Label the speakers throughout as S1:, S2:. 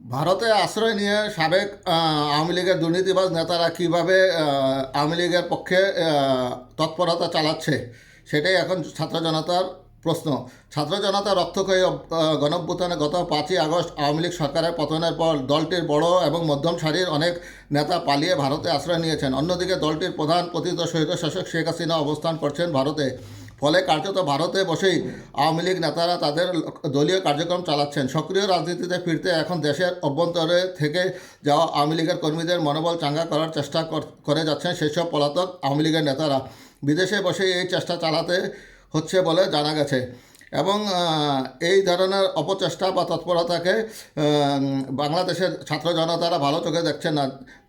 S1: ভারতে আশ্রয় নিয়ে সাবেক আওয়ামী লীগের দুর্নীতিবাজ নেতারা কীভাবে আওয়ামী লীগের পক্ষে তৎপরতা চালাচ্ছে, সেটাই এখন ছাত্র জনতার প্রশ্ন। ছাত্র জনতা রক্তক্ষয়ী গণভ্যুত্থানে গত পাঁচই আগস্ট আওয়ামী লীগ সরকারের পতনের পর দলটির বড় এবং মধ্যম সারির অনেক নেতা পালিয়ে ভারতে আশ্রয় নিয়েছেন। অন্যদিকে দলটির প্রধান পতিত শহীদ শাসক শেখ হাসিনা অবস্থান করছেন ভারতে। ফলে কার্যত ভারতে বসেই আওয়ামী লীগ নেতারা তাদের দলীয় কার্যক্রম চালাচ্ছেন। সক্রিয় রাজনীতিতে ফিরতে এখন দেশের অভ্যন্তরে থেকে যাওয়া আওয়ামী লীগের কর্মীদের মনোবল চাঙ্গা করার চেষ্টা করে যাচ্ছেন সেসব পলাতক আওয়ামী লীগের নেতারা। বিদেশে বসেই এই চেষ্টা চালাতে হচ্ছে বলে জানা গেছে। এবং এই ধরনের অপচেষ্টা বা তৎপরতাকে বাংলাদেশের ছাত্র জনতারা ভালো চোখে দেখছেন না।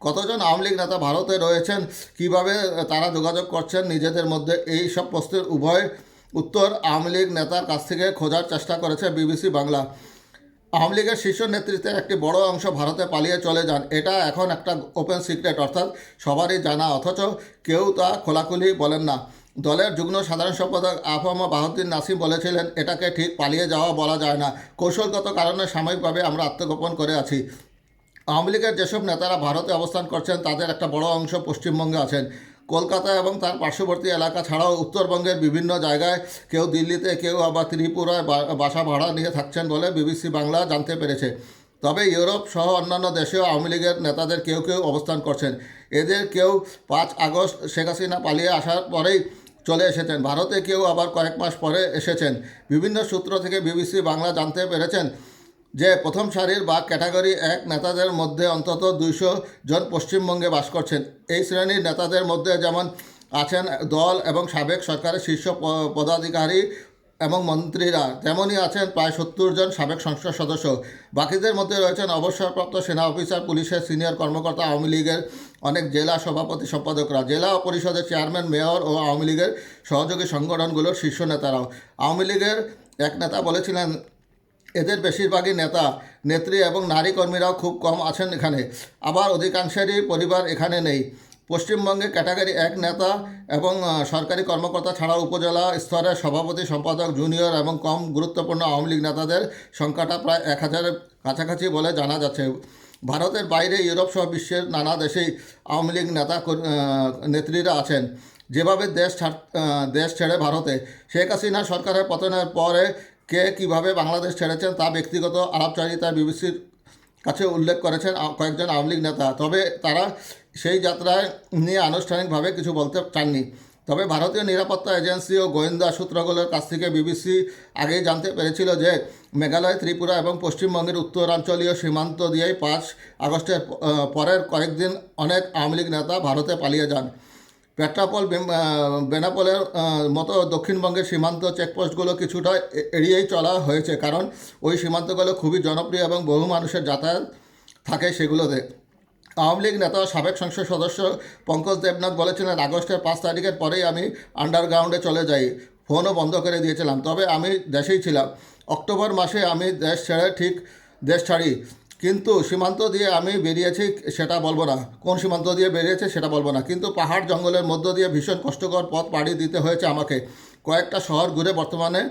S1: কতজন আওয়ামী লীগ নেতা ভারতে রয়েছেন? কীভাবে তারা যোগাযোগ করছেন? নিজেদের মধ্যে এই সব প্রশ্নের উভয় উত্তর আওয়ামী লীগ নেতার কাছ থেকে খোঁজার চেষ্টা করেছে বিবিসি বাংলা। আওয়ামী লীগের শীর্ষ নেতৃত্বের একটি বড় অংশ ভারতে পালিয়ে চলে যান। এটা এখন একটা ওপেন সিক্রেট অর্থাৎ সবারই জানা, অথচ কেউ তা খোলাখুলি বলেন না। দলের যুগ্ম সাধারণ সম্পাদক আফম বাহাউদ্দিন নাসিম বলেছিলেন, এটাকে ঠিক পালিয়ে যাওয়া বলা যায় না। কৌশলগত কারণে সাময়িকভাবে আমরা আত্মগোপন করে আছি। আওয়ামী লীগের যেসব নেতারা ভারতে অবস্থান করছেন, তাদের একটা বড় অংশ পশ্চিমবঙ্গে আছেন। কলকাতা এবং তার পার্শ্ববর্তী এলাকা ছাড়াও উত্তরবঙ্গের বিভিন্ন জায়গায় কেউ দিল্লিতে, কেউ আবার ত্রিপুরায় বাসা ভাড়া নিয়ে থাকছেন বলে বিবিসি বাংলা জানতে পেরেছে। তবে ইউরোপ সহ অন্যান্য দেশেও আওয়ামী লীগের নেতাদের কেউ কেউ অবস্থান করছেন। এদের কেউ পাঁচ আগস্ট শেখ হাসিনা পালিয়ে আসার পরেই চলে এসেছেন। ভারতে কেউ আবার কয়েক মাস পরে এসেছেন। বিভিন্ন সূত্র থেকে বিবিসি বাংলা জানতে পেরেছেন যে, প্রথম সারির বা ক্যাটাগরি এক নেতাদের মধ্যে অন্তত দুইশো জন পশ্চিমবঙ্গে বাস করছেন। এই শ্রেণির নেতাদের মধ্যে যেমন আছেন দল এবং সাবেক সরকারের শীর্ষ পদাধিকারী এবং মন্ত্রীরা তেমনই আছেন প্রায় সত্তর জন সাবেক সংসদ সদস্য। বাকিদের মধ্যে রয়েছেন অবসরপ্রাপ্ত সেনা অফিসার, পুলিশের সিনিয়র কর্মকর্তা, আওয়ামী লীগের অনেক জেলা সভাপতি, সম্পাদকরা। জেলা পরিষদের চেয়ারম্যান, মেয়র ও আওয়ামী লীগের সহযোগী সংগঠনগুলোর শীর্ষ নেতারাও। আওয়ামী লীগের এক নেতা বলেছিলেন, এদের বেশিরভাগই নেতা, নেত্রী এবং নারী কর্মীরাও খুব কম আছেন এখানে। আবার অধিকাংশেরই পরিবার এখানে নেই। পশ্চিমবঙ্গে ক্যাটাগরি এক নেতা এবং সরকারি কর্মকর্তা ছাড়াও উপজেলা স্তরের সভাপতি, সম্পাদক, জুনিয়র এবং কম গুরুত্বপূর্ণ আওয়ামী লীগ নেতাদের সংখ্যাটা প্রায় এক হাজারের কাছাকাছি বলে জানা যাচ্ছে। ভারতের বাইরে ইউরোপ সহ বিশ্বের নানা দেশেই আওয়ামী লীগ নেতা নেত্রীরা আছেন। যেভাবে দেশ ছাড় দেশ ছেড়ে ভারতে, শেখ হাসিনা সরকারের পতনের পরে কে কীভাবে বাংলাদেশ ছেড়েছেন তা ব্যক্তিগত আলাপচারিতা বিবিসির কাছে উল্লেখ করেছেন কয়েকজন আওয়ামী লীগ নেতা। তবে তারা সেই যাত্রায় নিয়ে আনুষ্ঠানিকভাবে কিছু বলতে চাননি। তবে ভারতীয় নিরাপত্তা এজেন্সি ও গোয়েন্দা সূত্রগুলোর কাছ থেকে বিবিসি আগেই জানতে পেরেছিল যে মেঘালয়, ত্রিপুরা এবং পশ্চিমবঙ্গের উত্তরাঞ্চলীয় সীমান্ত দিয়েই পাঁচ আগস্টের পরের কয়েকদিন অনেক আওয়ামী লীগ নেতা ভারতে পালিয়ে যান। পেট্রাপোল আহ, মতো দক্ষিণবঙ্গের সীমান্ত চেকপোস্টগুলো কিছুটা এড়িয়েই চলা হয়েছে। কারণ ওই সীমান্তগুলো খুবই জনপ্রিয় এবং বহু মানুষের যাতায়াত থাকে সেগুলোতে। আওয়ামী লীগ নেতা সাবেক সংসদ সদস্য পঙ্কজ দেবনাথ বলেছিলেন আগস্টের পাঁচ তারিখের পরেই আমি আন্ডারগ্রাউন্ডে চলে যাই। ফোনও বন্ধ করে দিয়েছিলাম। তবে আমি দেশেই ছিলাম। অক্টোবর মাসে আমি দেশ ছেড়ে ঠিক দেশ ছাড়ি। কিন্তু সীমান্ত দিয়ে আমি বেরিয়েছি, সেটা বলব না। কোন সীমান্ত দিয়ে বেরিয়েছে, সেটা বলব না। কিন্তু পাহাড় জঙ্গলের মধ্য দিয়ে ভীষণ কষ্টকর পথ পাড়ি দিতে হয়েছে আমাকে। কয়েকটা শহর ঘুরে বর্তমানে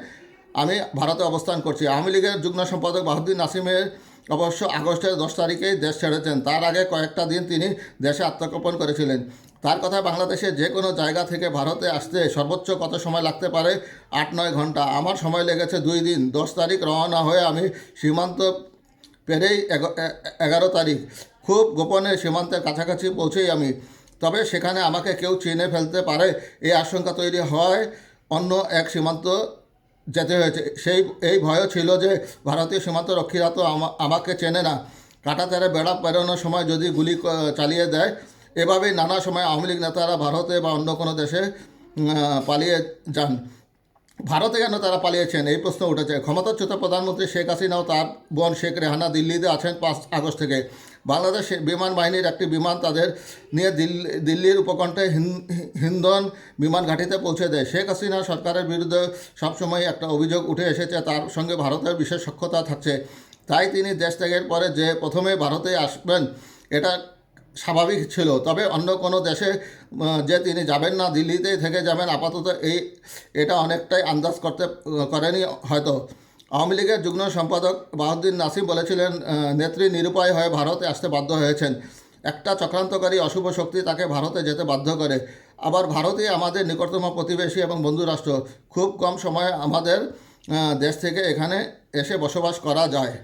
S1: আমি ভারতে অবস্থান করছি। আওয়ামী লীগের যুগ্ম সম্পাদক বাহুদ্দিন নাসিমের অবশ্য আগস্টের দশ তারিখেই দেশ ছেড়েছেন। তার আগে কয়েকটা দিন তিনি দেশে আত্মগোপন করেছিলেন। তার কথা বাংলাদেশের যে কোনো জায়গা থেকে ভারতে আসতে সর্বোচ্চ কত সময় লাগতে পারে? আট, নয় ঘণ্টা। আমার সময় লেগেছে দুই দিন। দশ তারিখ রওনা হয়ে আমি সীমান্ত পেরেই এগ- এগারো তারিখ। খুব গোপনে সীমান্তের কাছাকাছি পৌঁছেই আমি। তবে সেখানে আমাকে কেউ চিনে ফেলতে পারে, এই আশঙ্কা তৈরি হয়। অন্য এক সীমান্ত যেতে হয়েছে। সেই, এই ভয়ও ছিল যে ভারতীয় সীমান্ত রক্ষীরা তো আমা- আমাকে চেনে না। কাটা তেরে বেড়া পেরোনোর সময় যদি গুলি চালিয়ে দেয়, এভাবেই নানা সময় আওয়ামী লীগ নেতারা ভারতে বা অন্য কোনো দেশে পালিয়ে যান। ভারতে কেন তারা পালিয়েছেন? এই প্রশ্ন উঠেছে। ক্ষমতাচ্যুত প্রধানমন্ত্রী শেখ হাসিনাও তার বোন শেখ রেহানা দিল্লিতে আছেন পাঁচ আগস্ট থেকে। বাংলাদেশ বিমান বাহিনীর একটি বিমান তাদের নিয়ে দিল্লি, দিল্লির উপকণ্ঠে হিন্দন বিমান ঘাঁটিতে পৌঁছে দেয়। শেখ হাসিনা সরকারের বিরুদ্ধে সবসময় একটা অভিযোগ উঠে এসেছে, তার সঙ্গে ভারতের বিশেষ সক্ষতা থাকছে। তাই তিনি দেশ ত্যাগের পরে যে প্রথমে ভারতে আসবেন, এটা স্বাভাবিক ছিল। তবে অন্য কোনো দেশে যে তিনি যাবেন না, দিল্লিতেই থেকে যাবেন, আপাতত এই, এটা অনেকটাই আন্দাজ করতে করেনি হয়তো। আওয়ামী লীগের যুগ্ম সম্পাদক বাহাউদ্দিন নাসিম বলেছিলেন নেত্রী নিরুপায় হয়ে ভারতে আসতে বাধ্য হয়েছেন। একটা চক্রান্তকারী অশুভ শক্তি তাকে ভারতে যেতে বাধ্য করে। আবার ভারতই আমাদের নিকটতম প্রতিবেশী এবং বন্ধু রাষ্ট্র। খুব কম সময়ে আমাদের দেশ থেকে এখানে এসে বসবাস করা যায়।